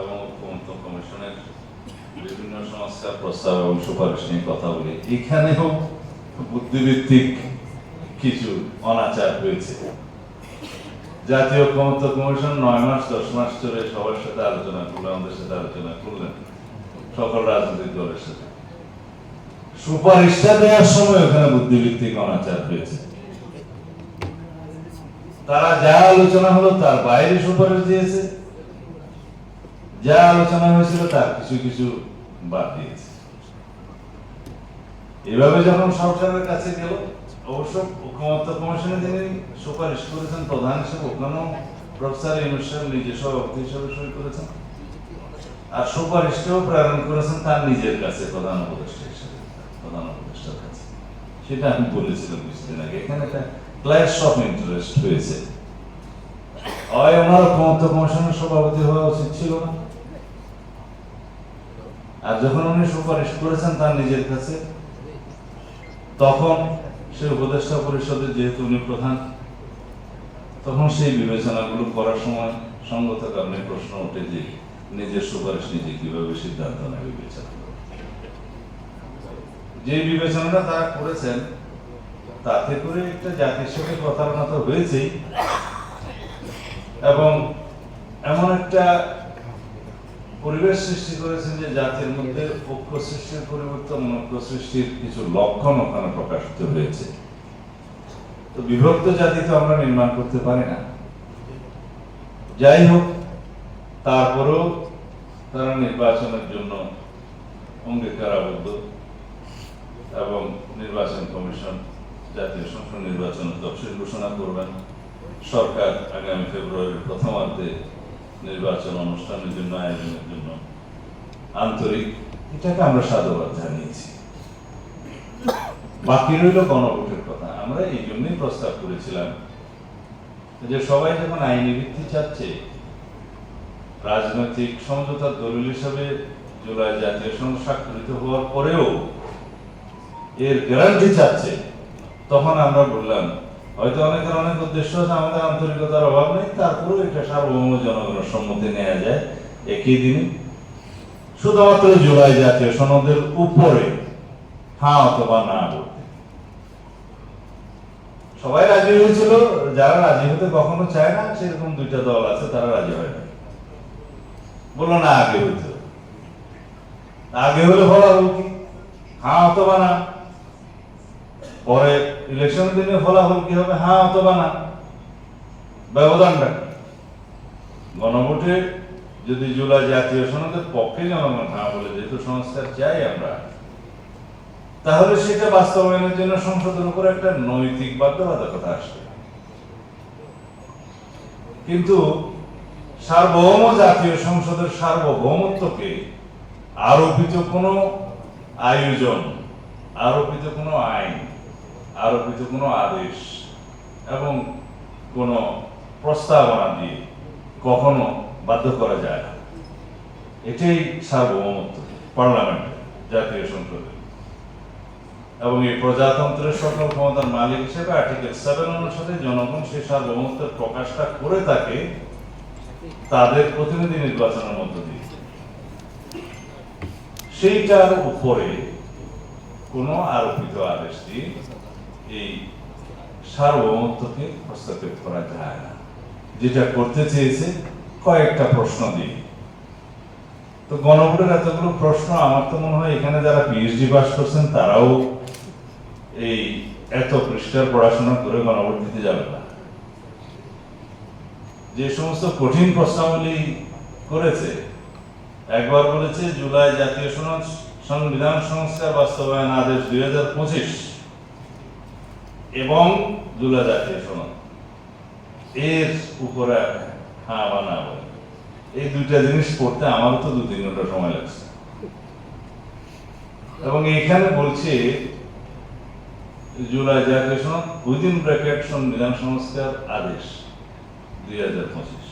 এবং কমিশনের বিভিন্ন সংস্কার প্রস্তাব এবং সুপারিশ নিয়ে কথা বলি। বুদ্ধিভিত্তিক কিছু অনাচার হয়েছে। জাতীয় ঐক্যমত্য কমিশন নয় মাস, দশ মাস ধরে সবার সাথে আলোচনা করলেন আমাদের সাথে আলোচনা করলেন সকল রাজনৈতিক দলের সাথে। সুপারিশটা দেওয়ার সময় ওখানে বুদ্ধিভিত্তিক অনাচার হয়েছে। তারা যা আলোচনা হলো তার বাইরে সুপারিশ দিয়েছে। যা আলোচনা হয়েছিল তার কিছু কিছু বাদ দিয়েছে। এভাবে যখন সরকারের কাছে গেল করেছেন, প্রধান হিসেবে ওখানেও হিসেবে সই করেছেন। আর করেছেন তার নিজের কাছে, প্রধান উপদেষ্টা প্রধান সেটা আমি বলেছিলাম কিছুদিন আগে। এখানে একটা ক্লাস অফ ইন্টারেস্ট হয়েছে। হয় ওনার ঐক্যমত্য কমিশনের সভাপতি হওয়া উচিত ছিল না। আর যখন উনি সুপারিশ করেছেন তার নিজের কাছে, তখন সে উপদেষ্টা পরিষদের যেহেতু উনি প্রধান, তখন সেই বিবেচনাগুলো করার সময় সঙ্গত কারণে প্রশ্ন ওঠে যে নিজের সুপারিশ নিজে কীভাবে সিদ্ধান্ত নেবে বিবেচনা যে বিবেচনাটা তারা করেছেন তাতে করে একটা জাতির সঙ্গে প্রতারণা তো হয়েছেই এবং এমন একটা পরিবেশ সৃষ্টি করেছেন যে জাতির মধ্যে ঐক্য সৃষ্টির পরিবর্তে অনৈক্য সৃষ্টির কিছু লক্ষণ ওখানে প্রকাশিত হয়েছে। তো বিভক্ত জাতি তো আমরা নির্মাণ করতে পারি না। যাই হোক, তারপরেও তারা নির্বাচনের জন্য অঙ্গীকারাবদ্ধ এবং নির্বাচন কমিশন জাতীয় সংসদ নির্বাচন তফসিল ঘোষণা করবেন। সরকার আগামী ফেব্রুয়ারির প্রথমার্ধে নির্বাচন অনুষ্ঠানের জন্য, আয়োজনের জন্য আন্তরিক এটাকে আমরা সাধুবাদ জানিয়েছি। বাকি রইল গণভোটের কথা। আমরা এই জন্যই প্রস্তাব করেছিলাম যে সবাই যখন আইনি ভিত্তি চাচ্ছে, রাজনৈতিক সমঝোতার দলিল হিসাবে জুলাই জাতীয় সংসদ স্বাক্ষরিত হওয়ার পরেও এর গ্যারান্টি চাচ্ছে তখন আমরা বললাম, হয়তো অনেকের অনেক উদ্দেশ্য আছে, আমাদের আন্তরিকতার অভাব নেই, তারপরেও এটা সার্বভৌম জনগণের সম্মতি নেওয়া যায় একই দিনে। শুধুমাত্র জুলাই জাতীয় সনদের উপরে হ্যাঁ অথবা না সবাই রাজি হয়েছিল, যারা রাজি হতে কখনো চায় না, সেরকম দুইটা দল আছে, তারা রাজি হয় না। বলল, না, আগে হইতো। আগে হলে ফলাফল কি হ্যাঁ অথবা না। পরে ইলেকশন দিনে ফলাফল কি হবে? হ্যাঁ অথবা না। ব্যবধানটা গণভোটে যদি জুলাই জাতীয় সনদের পক্ষে জনগণ হ্যাঁ বলে যেহেতু সংস্কার চাই আমরা, তাহলে সেটা বাস্তবায়নের জন্য সংসদের উপর একটা নৈতিক বাধ্যবাধকতা আসবে। কিন্তু সার্বভৌম জাতীয় সংসদের সার্বভৌমত্বকে আরোপিত কোনো আয়োজন, আরোপিত কোনো আইন আরোপিত কোনো আদেশ এবং কোনো প্রস্তাবনা দিয়ে কখনো বাধ্য করা যায় না। এটাই সার্বভৌমত্ব পার্লামেন্টে জাতীয় সংসদে এবং এই প্রজাতন্ত্রের সকল ক্ষমতার মালিক হিসেবে আর্টিকেল সেভেন অনুসারে জনগণ সেই সার্বভৌমত্বের প্রকাশটা করে থাকে তাদের প্রতিনিধি নির্বাচনের মধ্য দিয়ে। সেইটার উপরে কোনো আরোপিত আদেশ দিয়ে এই সার্বভৌমত্বকে হস্তক্ষেপ করা যায় না। যেটা করতে চেয়েছে কয়েকটা প্রশ্ন দিয়ে। তো গণভোটের এতগুলো প্রশ্ন, আমার তো মনে হয় এখানে যারা পিএইচডি পাস করছেন, তারাও এই এত পৃষ্ঠার পড়াশোনা করে গণভোট দিতে যাবে না। যে সমস্ত কঠিন প্রশ্নাবলী করেছে, একবার বলেছে, জুলাই জাতীয় সংবিধান সংস্কার বাস্তবায়ন আদেশ দুই হাজার পঁচিশ এবং জুলাই জাতীয় সনদ এর উপরে হ্যাঁ বা না বলে। এই দুইটা জিনিস পড়তে আমার তো দু তিন ঘণ্টা সময় লাগছে। এবং এখানে বলছে, জুলাই জাতীয় সনদ উইদিন ব্র্যাকেট সংবিধান সংস্কার আদেশ, দুই হাজার পঁচিশ।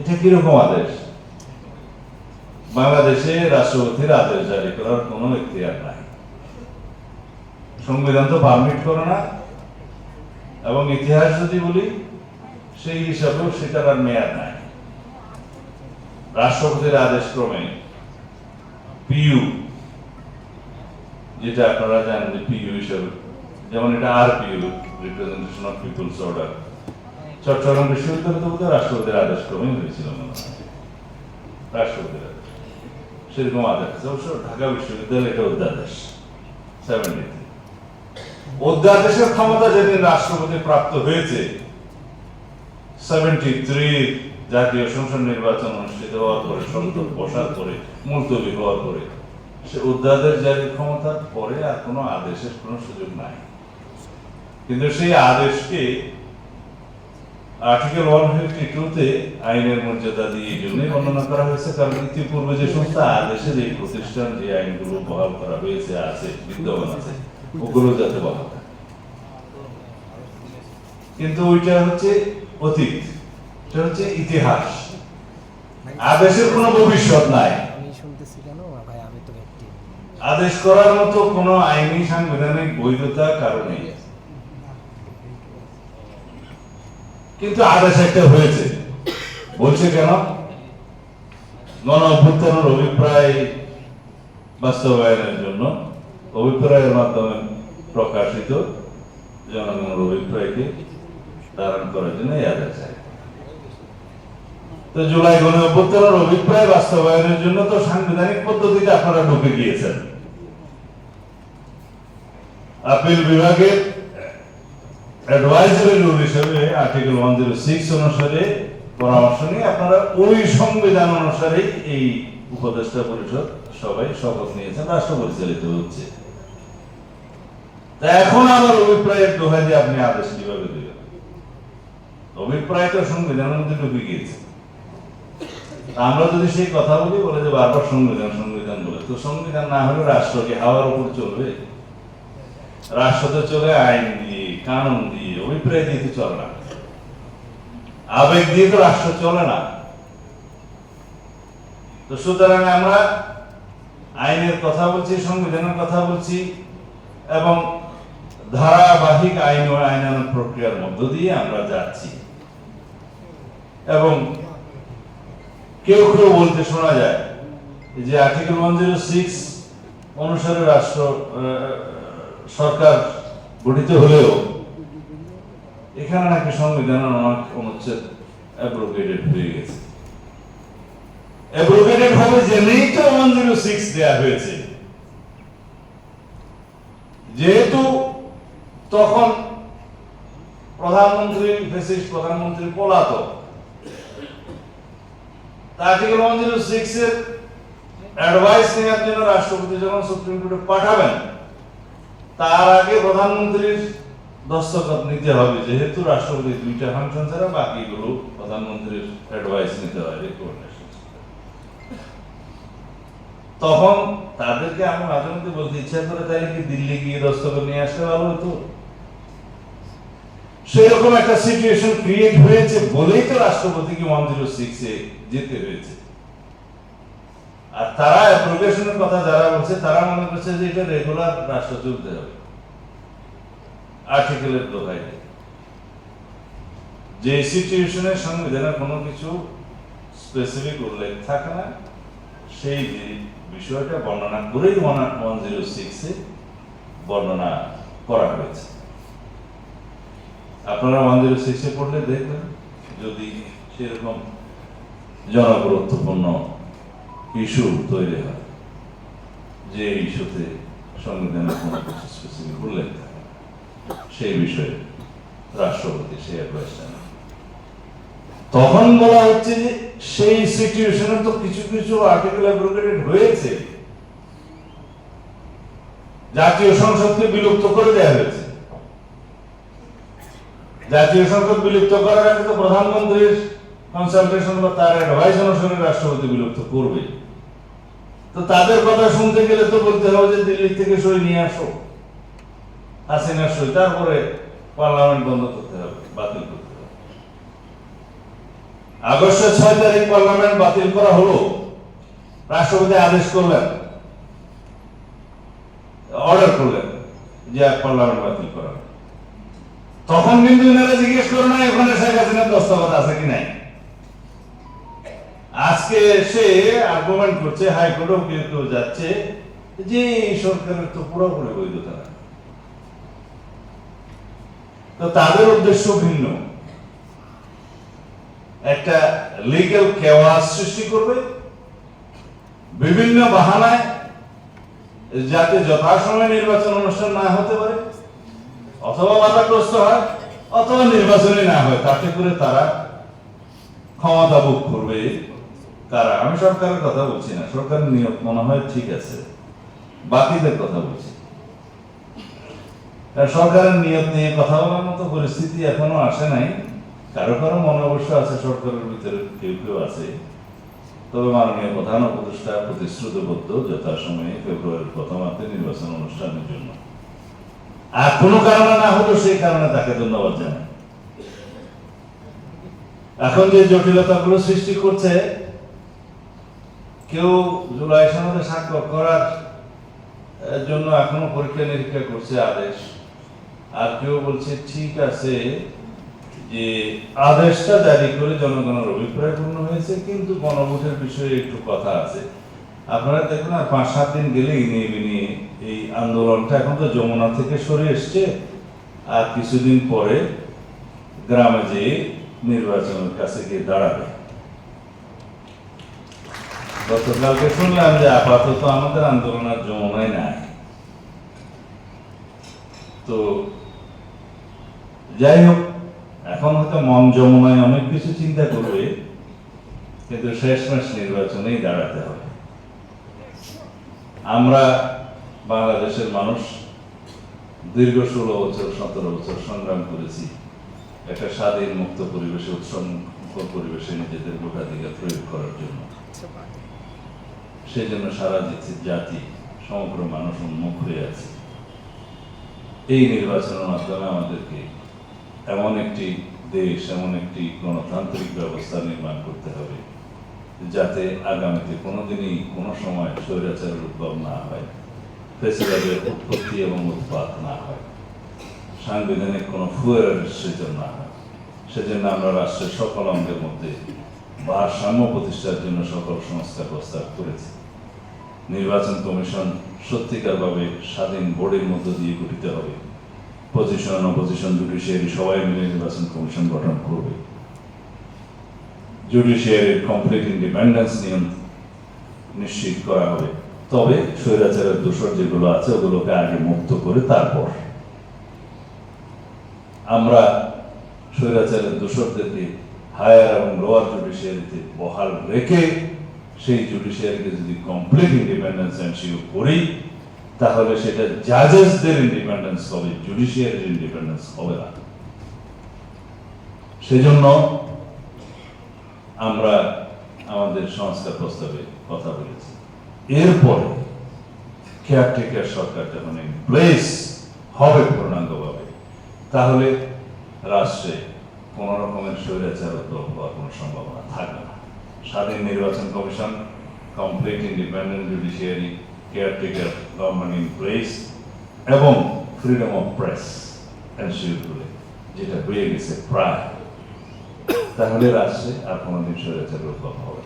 এটা কীরকম আদেশ? বাংলাদেশে রাষ্ট্রপতির আদেশ জারি করার কোনো এখতিয়ার নাই। সংবিধান তো পারমিট করে না। এবং ইতিহাস যদি বলি, সেই হিসাবেও সেটার আর মেয়াদ নাই। রাষ্ট্রপতির আদেশ ক্রমে পিইউ যেটা আপনারা জানেন যে পিইউ হিসেবে, যেমন এটা আর PU representation of people's order Chittagong বিশ্ববিদ্যালয় তো বোধহয় রাষ্ট্রপতির আদেশ ক্রমেই হয়েছিল রাষ্ট্রপতির আদেশ। সেরকম আদেশ অবশ্য ঢাকা বিশ্ববিদ্যালয় এটা অধ্যাদেশ। সেভেন্টি অধ্যাদেশের ক্ষমতা যেদিন রাষ্ট্রপতি প্রাপ্ত হয়েছে সেভেন্টি থ্রি জাতীয় সংসদ নির্বাচন অনুষ্ঠিত হওয়ার পরে মুলতবি হওয়ার পরে, সে অধ্যাদেশ জারির ক্ষমতার পরে আর কোনো আদেশের কোনো সুযোগ নাই। কিন্তু সেই আদেশকে আর্টিকেল ওয়ান ফিফটি টুতে আইনের মর্যাদা দিয়ে এই জন্যই বর্ণনা করা হয়েছে, কারণ ইতিপূর্বে যে সমস্ত আদেশের এই প্রতিষ্ঠান, যে আইনগুলো বহাল করা হয়েছে, আছে, বিদ্যমান আছে ওগুলো যাতে বহাল থাকে কিন্তু ওইটা হচ্ছে অতীত এটা হচ্ছে ইতিহাস। আদেশের কোনো ভবিষ্যৎ নাই। আদেশ করার মতো কোনো আইনি সাংবিধানিক বৈধতা কারণে কিন্তু আদেশ একটা হয়েছে। বলছে কেন? গণ অভ্যুত্থানের অভিপ্রায় বাস্তবায়নের জন্য। অভিপ্রায়ের মাধ্যমে প্রকাশিত জনগণের অভিপ্রায়কে ধারণ করার জন্য তো জুলাই অভিপ্রায় বাস্তবায়নের জন্য তো সাংবিধানিক পদ্ধতিতে আপনারা ঢুকে গিয়েছেন। আপিল বিভাগের অ্যাডভাইজারি রুল হিসেবে আর্টিকেল ওয়ান জিরো সিক্স অনুসারে পরামর্শ নিয়ে আপনারা ওই সংবিধান অনুসারেই এই উপদেষ্টা পরিষদ সবাই শপথ নিয়েছেন, রাষ্ট্র পরিচালিত হচ্ছে। এখন আমার অভিপ্রায়ের দোহাই দিয়ে আপনি আদেশ কীভাবে দিবেন? অভিপ্রায় তো সংবিধানের মধ্যে ঢুকে গিয়েছে। আমরা যদি সেই কথা বলি, বলে যে বারবার সংবিধান সংবিধান বলে। তো সংবিধান না হলে রাষ্ট্রকে হাওয়ার উপর চলবে? রাষ্ট্র তো চলে আইন দিয়ে, কানুন দিয়ে, অভিপ্রায় দিয়ে তো চলে না। আবেগ দিয়ে তো রাষ্ট্র চলে না। তো সুতরাং আমরা আইনের কথা বলছি, সংবিধানের কথা বলছি, এবং ধারাবাহিক আইন ও আইনানুগ প্রক্রিয়ার মধ্য দিয়ে আমরা যাচ্ছি। এবং কেউ কেউ বলতে শোনা যায় যে আর্টিকেল ওয়ান জিরো সিক্স অনুসারে রাষ্ট্র সরকার গঠিত হলেও এখানে নাকি সংবিধানের অনেক অনুচ্ছেদ অ্যাব্রোগেটেড হয়ে গেছে। অ্যাব্রোগেটেড হবে জেনেই তো ওয়ান জিরো সিক্স দেওয়া হয়েছে, যেহেতু তখন প্রধানমন্ত্রী ফেসিস প্রধানমন্ত্রী পলাতক। আর্টিকেল ওয়ান জিরো সিক্স এর অ্যাডভাইস নেওয়ার জন্য রাষ্ট্রপতি যখন সুপ্রিম কোর্টে পাঠাবেন, তার আগে প্রধানমন্ত্রীর দস্তখত নিতে হবে, যেহেতু রাষ্ট্রপতি দুইটা ফাংশন ছাড়া বাকিগুলো প্রধানমন্ত্রীর অ্যাডভাইস নিতে হয় রিকমেন্ডেশন তখন তাদেরকে আমি মাঝে মধ্যে বলতে ইচ্ছা করে তাইলে কি দিল্লি গিয়ে দস্তখত নিয়ে আসতে ভালো হতো সেরকম একটা সিচুয়েশন ক্রিয়েট হয়েছে বলেই তো রাষ্ট্রপতিকে ওয়ান জিরো সিক্সে যেতে হয়েছে। আর তারা অ্যাপ্রোগেশনের কথা যারা বলছে, তারা মনে করছে যে এটা রেগুলার রাষ্ট্র চলতে হবে। আর্টিকেলের দোহাই যে সিচুয়েশনের সংবিধানে কোনো কিছু স্পেসিফিক উল্লেখ থাকে না, সেই যে বিষয়টা বর্ণনা করেই ওয়ান জিরো সিক্সে বর্ণনা করা হয়েছে। আপনারা জিরো সিক্সে পড়লে দেখবেন যদি সেরকম জনগুরুত্বপূর্ণ ইস্যু তৈরি হয়, যে ইস্যুতে সংবিধানের কোনো স্পেসিফিক উল্লেখ থাকে সেই বিষয়ে রাষ্ট্রপতি সেই অ্যাডভাইসটা নেন। তখন বলা হচ্ছে যে সেই সিচুয়েশনে তো কিছু কিছু আর্টিকেল অ্যাব্রোগেটেড হয়েছে জাতীয় সংসদকে বিলুপ্ত করে দেওয়া হয়েছে জাতীয় সংসদ বিলুপ্ত করার আগে তো প্রধানমন্ত্রীর কনসালটেশন বা তার অ্যাডভাইস অনুসারে রাষ্ট্রপতি বিলুপ্ত করবে। তো তাদের কথা শুনতে গেলে তো বলতে হবে যে দিল্লি থেকে সই নিয়ে আসো। হাসিনার সই, তারপরে পার্লামেন্ট বন্ধ করতে হবে, বাতিল করতে হবে। আগস্টের ছয় তারিখ পার্লামেন্ট বাতিল করা হলো। রাষ্ট্রপতি আদেশ করলেন অর্ডার করলেন যে পার্লামেন্ট বাতিল। তখন কিন্তু এনারা জিজ্ঞেস করে না ওখানে শেখ হাসিনার দস্তখত আছে কি নাই? আজকে এসে আর্গুমেন্ট করছে, হাইকোর্টেও কেউ কেউ যাচ্ছে যে এই সরকারের তো পুরোপুরি বৈধতা নাই। তো তাদের উদ্দেশ্য ভিন্ন। একটা লিগ্যাল কেওয়াস সৃষ্টি করবে, বিভিন্ন বাহানায় যাতে যথাসময়ে নির্বাচন অনুষ্ঠান না হতে পারে। অথবা বাধাগ্রস্ত হয়, অথবা নির্বাচনে না হয়, তাতে করে তারা ক্ষমতা ভোগ করবে। কারা? আমি সরকারের কথা বলছি না। সরকারের নিয়োগ মনে হয় ঠিক আছে। বাকিদের কথা বলছি। সরকারের নিয়োগ নিয়ে কথা বলার মতো পরিস্থিতি এখনও আসে নাই। কারও কারও মনে অবশ্য আছে, সরকারের ভিতরে কেউ কেউ আছে। তবে মাননীয় প্রধান উপদেষ্টা প্রতিশ্রুতিবদ্ধ যথাসময়ে ফেব্রুয়ারির প্রথমার্ধে নির্বাচন অনুষ্ঠানের জন্য। আর কোনো কারণে না হতো সেই কারণে তাকে ধন্যবাদ জানাই। এখন যে জটিলতাগুলো সৃষ্টি করছে, কেউ জুলাই সনদে স্বাক্ষর করার জন্য এখনও পরীক্ষা নিরীক্ষা করছে আদেশ। আর কেউ বলছে, ঠিক আছে, যে আদেশটা জারি করে জনগণের অভিপ্রায় পূর্ণ হয়েছে, কিন্তু গণভোটের বিষয়ে একটু কথা আছে। আপনারা দেখুন, আর পাঁচ, সাত দিন গেলে বিনিয়ে এই আন্দোলনটা এখন তো যমুনা থেকে সরে এসছে। আর কিছুদিন পরে গ্রামে যেয়ে নির্বাচনের কাছে গিয়ে দাঁড়াবে। গতকালকে শুনলাম যে আপাতত আমাদের আন্দোলন আর যমুনায় নাই। তো যাই হোক, এখন হয়তো মন যমুনায় অনেক কিছু চিন্তা করবে, কিন্তু শেষমেশ নির্বাচনেই দাঁড়াতে হবে। আমরা বাংলাদেশের মানুষ দীর্ঘ ষোলো বছর, সতেরো বছর সংগ্রাম করেছি। একটা স্বাধীন মুক্ত পরিবেশে উৎসঙ্গ পরিবেশে নিজেদের ভোটাধিকার প্রয়োগ করার জন্য। সেই জন্য সারা জাতি- সমগ্র মানুষ উন্মুখ হয়ে আছে। এই নির্বাচনের মাধ্যমে আমাদেরকে এমন একটি দেশ, এমন একটি গণতান্ত্রিক ব্যবস্থা নির্মাণ করতে হবে। যাতে আগামীতে কোনোদিনই কোনো সময় স্বৈরাচারের উদ্ভব না হয়, ফেসিবাদের উৎপত্তি এবং উৎপাদ না হয়, সাংবিধানিক কোনো ফুয়ের সৃজন না হয়। সেজন্য আমরা রাষ্ট্রের সকল অঙ্গের মধ্যে ভারসাম্য প্রতিষ্ঠার জন্য সকল সংস্কার প্রস্তাব করেছি। নির্বাচন কমিশন সত্যিকারভাবে স্বাধীন বোর্ডের মধ্য দিয়ে গঠিত হবে। পজিশন অপোজিশন জুডিশিয়ারি সবাই মিলে নির্বাচন কমিশন গঠন করবে। জুডিশিয়ারির কমপ্লিট ইন্ডিপেন্ডেন্স নিয়ম নিশ্চিত করা হবে। তবে স্বৈরাচারের দোষর যেগুলো আছে, ওগুলোকে আগে মুক্ত করে তারপর। আমরা স্বৈরাচারের দোষরদেরকে হায়ার এবং লোয়ার জুডিশিয়ারিতে বহাল রেখে সেই জুডিশিয়ারিকে যদি কমপ্লিট ইন্ডিপেন্ডেন্স এনশিওর করি, তাহলে সেটা জাজেসদের ইন্ডিপেন্ডেন্স হবে জুডিশিয়ারির ইন্ডিপেন্ডেন্স হবে না। সেজন্য আমরা আমাদের সংস্কার প্রস্তাবে কথা বলেছি। এরপরে কেয়ারটেকার সরকার যখন প্লেস হবে পূর্ণাঙ্গভাবে, তাহলে রাষ্ট্রে কোন রকমের স্বৈরাচার হওয়ার কোনো সম্ভাবনা থাকবে না। স্বাধীন নির্বাচন commission complete independent judiciary caretaker government in place এবং ফ্রিডম অফ প্রেস এনশিওর যেটা হয়ে গেছে প্রায় তাহলে রাষ্ট্রে আর কোনোদিন স্বৈরাচার উদ্ভব হবে।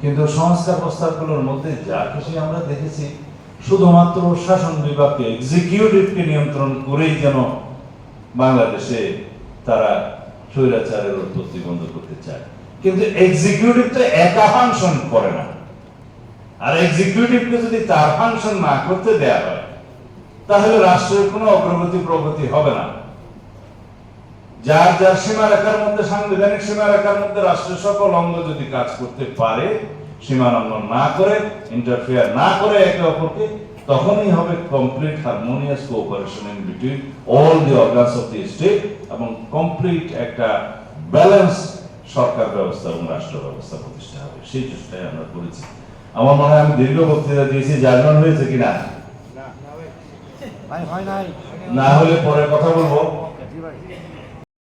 কিন্তু সংস্কার প্রস্তাবগুলোর মধ্যে যা কিছু আমরা দেখেছি, শুধুমাত্র শাসন বিভাগকে এক্সিকিউটিভকে নিয়ন্ত্রণ করেই যেন বাংলাদেশে তারা স্বৈরাচারের উৎপত্তি বন্ধ করতে চায়। কিন্তু এক্সিকিউটিভ তো একা ফাংশন করে না। আর এক্সিকিউটিভকে যদি তার ফাংশন না করতে দেয়া হয়, তাহলে রাষ্ট্রের কোনো অগ্রগতি প্রগতি হবে না। যার যার সীমারেখার মধ্যে সাংবিধানিক সীমারেখার মধ্যে রাষ্ট্রের সকল অঙ্গ যদি কাজ করতে পারে সীমা সীমালঙ্ঘন না করে ইন্টারফেয়ার না করে একে অপরকে তখনই হবে complete harmonious cooperation in between all the organs of the state এবং কমপ্লিট একটা ব্যালেন্স সরকার ব্যবস্থা এবং রাষ্ট্র ব্যবস্থা প্রতিষ্ঠা হবে। সেই চেষ্টাই আমরা করেছি। আমার মনে হয় আমি দীর্ঘ বক্তৃতা দিয়েছি জার্মান হয়েছে কিনা হয় না হলে পরে কথা বলব।